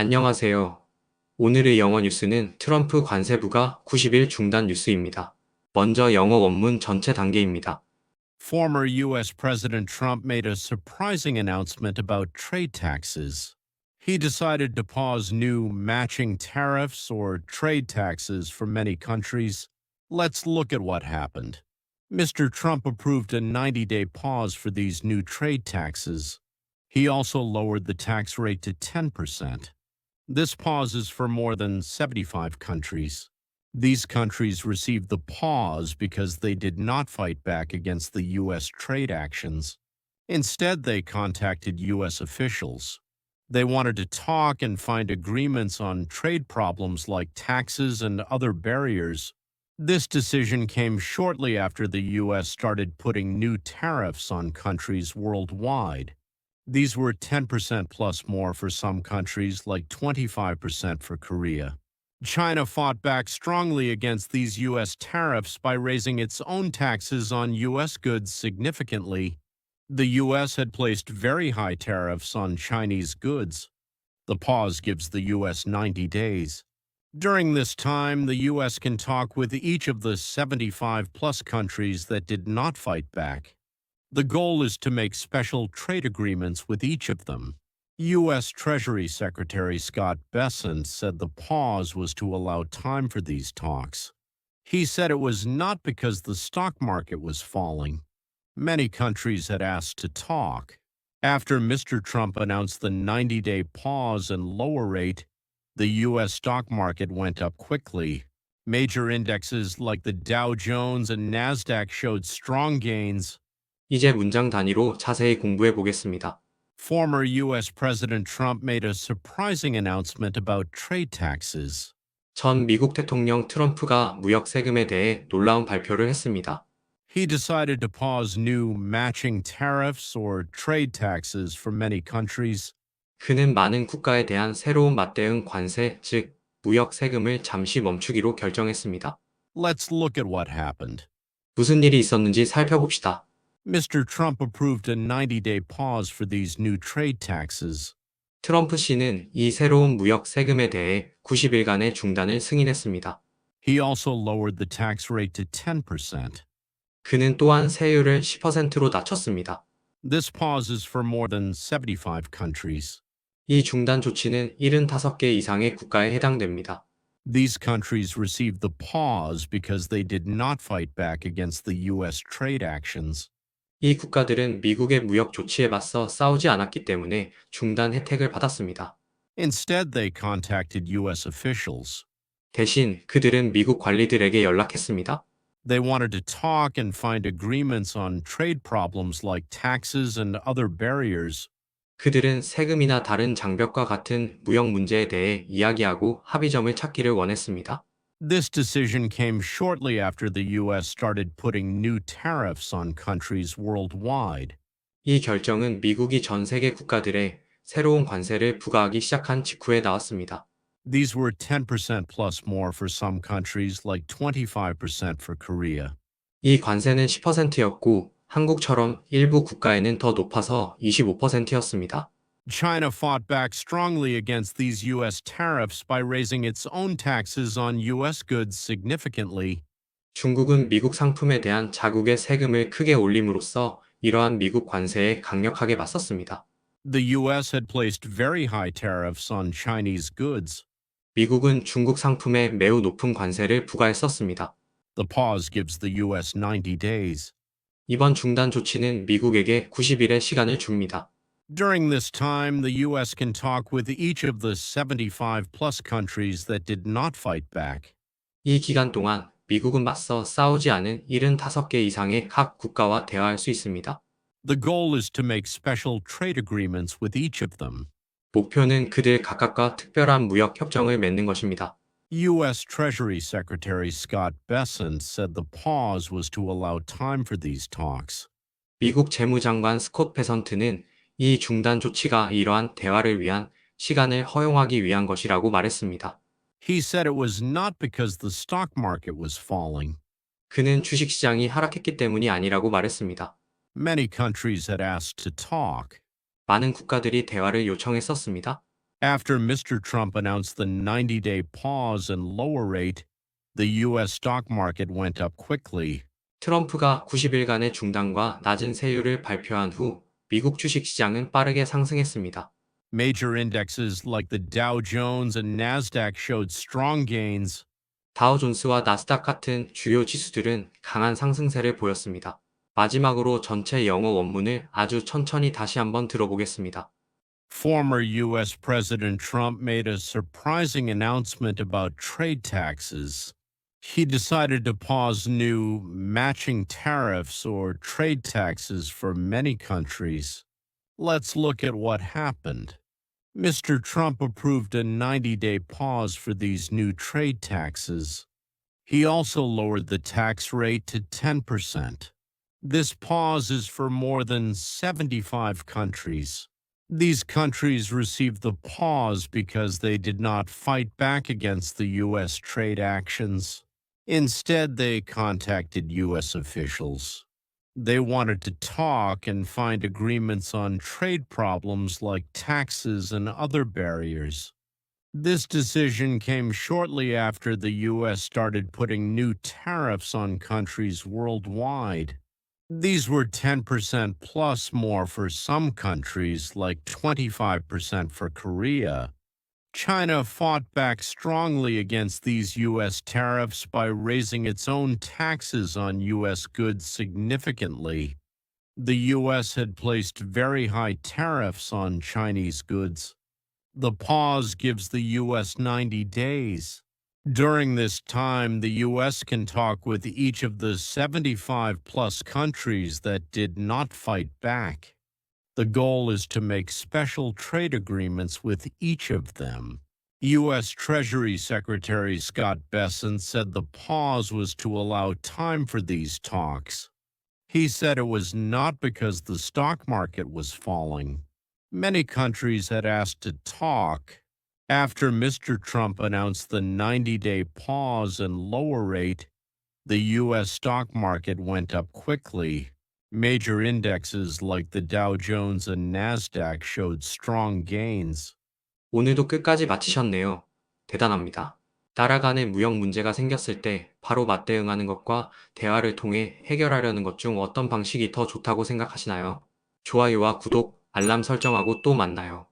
안녕하세요. 오늘의 영어 뉴스는 트럼프 관세부가 90일 중단 뉴스입니다. 먼저 영어 원문 전체 단계입니다. Former U.S. President Trump made a surprising announcement about trade taxes. He decided to pause new matching tariffs or trade taxes for many countries. Let's look at what happened. Mr. Trump approved a 90 day pause for these new trade taxes. He also lowered the tax rate to 10%. This pause is for more than 75 countries. These countries received the pause because they did not fight back against the U.S. trade actions. Instead, they contacted U.S. officials. They wanted to talk and find agreements on trade problems like taxes and other barriers. This decision came shortly after the U.S. started putting new tariffs on countries worldwide. These were 10% plus more for some countries, like 25% for Korea. China fought back strongly against these U.S. tariffs by raising its own taxes on U.S. goods significantly. The U.S. had placed very high tariffs on Chinese goods. The pause gives the U.S. 90 days. During this time, the U.S. can talk with each of the 75 plus countries that did not fight back. The goal is to make special trade agreements with each of them. U.S. Treasury Secretary Scott Bessent said the pause was to allow time for these talks. He said it was not because the stock market was falling. Many countries had asked to talk. After Mr. Trump announced the 90 day pause and lower rate, the U.S. stock market went up quickly. Major indexes like the Dow Jones and NASDAQ showed strong gains. 이제 문장 단위로 자세히 공부해 보겠습니다. Former U.S. President Trump made a surprising announcement about trade taxes. 전 미국 대통령 트럼프가 무역 세금에 대해 놀라운 발표를 했습니다. He decided to pause new matching tariffs or trade taxes for many countries. 그는 많은 국가에 대한 새로운 맞대응 관세, 즉 무역 세금을 잠시 멈추기로 결정했습니다. Let's look at what happened. 무슨 일이 있었는지 살펴봅시다. Mr. Trump approved a 90 day pause for these new trade taxes. 트럼프 씨는 이 새로운 무역 세금에 대해 90일간의 중단을 승인했습니다. He also lowered the tax rate to 10%. 그는 또한 세율을 10%로 낮췄습니다. This pause is for more than 75 countries. 이 중단 조치는 75개 이상의 국가에 해당됩니다. These countries received the pause because they did not fight back against the U.S. trade actions. 이 국가들은 미국의 무역 조치에 맞서 싸우지 않았기 때문에 중단 혜택을 받았습니다. Instead, they contacted U.S. officials. 대신 그들은 미국 관리들에게 연락했습니다. They wanted to talk and find agreements on trade problems like taxes and other barriers. 그들은 세금이나 다른 장벽과 같은 무역 문제에 대해 이야기하고 합의점을 찾기를 원했습니다. This decision came shortly after the U.S. started putting new tariffs on countries worldwide. 이 결정은 미국이 전 세계 국가들에 새로운 관세를 부과하기 시작한 직후에 나왔습니다. These were 10% plus more for some countries, like 25% for Korea. 이 관세는 10%였고 한국처럼 일부 국가에는 더 높아서 25%였습니다. China fought back strongly against these U.S. tariffs by raising its own taxes on U.S. goods significantly. 중국은 미국 상품에 대한 자국의 세금을 크게 올림으로써 이러한 미국 관세에 강력하게 맞섰습니다. The U.S. had placed very high tariffs on Chinese goods. 미국은 중국 상품에 매우 높은 관세를 부과했었습니다. The pause gives the U.S. 90 days. 이번 중단 조치는 미국에게 90일의 시간을 줍니다. During this time, the U.S. can talk with each of the 75 plus countries that did not fight back. 이 기간 동안 미국은 맞서 싸우지 않은 75개 이상의 각 국가와 대화할 수 있습니다. The goal is to make special trade agreements with each of them. 목표는 그들 각각과 특별한 무역 협정을 맺는 것입니다. U.S. Treasury Secretary Scott Bessent said the pause was to allow time for these talks. 미국 재무장관 스콧 베선트는 이 중단 조치가 이러한 대화를 위한 시간을 허용하기 위한 것이라고 말했습니다. He said it was not because the stock market was falling. 그는 주식 시장이 하락했기 때문이 아니라고 말했습니다. Many countries had asked to talk. 많은 국가들이 대화를 요청했었습니다. After Mr. Trump announced the 90 day pause and lower rate, the U.S. stock market went up quickly. 트럼프가 90일간의 중단과 낮은 세율을 발표한 후 미국 주식 시장은 빠르게 상승했습니다. Major indexes like the Dow Jones and NASDAQ showed strong gains. 다우존스와 나스닥 같은 주요 지수들은 강한 상승세를 보였습니다. 마지막으로 전체 영어 원문을 아주 천천히 다시 한번 들어보겠습니다. Former U.S. President Trump made a surprising announcement about trade taxes. He decided to pause new matching tariffs or trade taxes for many countries. Let's look at what happened. Mr. Trump approved a 90 day pause for these new trade taxes. He also lowered the tax rate to 10%. This pause is for more than 75 countries. These countries received the pause because they did not fight back against the U.S. trade actions. Instead, they contacted U.S. officials. They wanted to talk and find agreements on trade problems like taxes and other barriers. This decision came shortly after the U.S. started putting new tariffs on countries worldwide. These were 10% plus more for some countries, like 25% for Korea. China fought back strongly against these U.S. tariffs by raising its own taxes on U.S. goods significantly. The U.S. had placed very high tariffs on Chinese goods. The pause gives the U.S. 90 days. During this time, the U.S. can talk with each of the 75 plus countries that did not fight back. The goal is to make special trade agreements with each of them. U.S. Treasury Secretary Scott Bessent said the pause was to allow time for these talks. He said it was not because the stock market was falling. Many countries had asked to talk. After Mr. Trump announced the 90 day pause and lower rate, the U.S. stock market went up quickly. Major indexes like the Dow Jones and NASDAQ showed strong gains. 오늘도 끝까지 마치셨네요. 대단합니다. 따라가는 무역 문제가 생겼을 때 바로 맞대응하는 것과 대화를 통해 해결하려는 것 중 어떤 방식이 더 좋다고 생각하시나요? 좋아요와 구독, 알람 설정하고 또 만나요.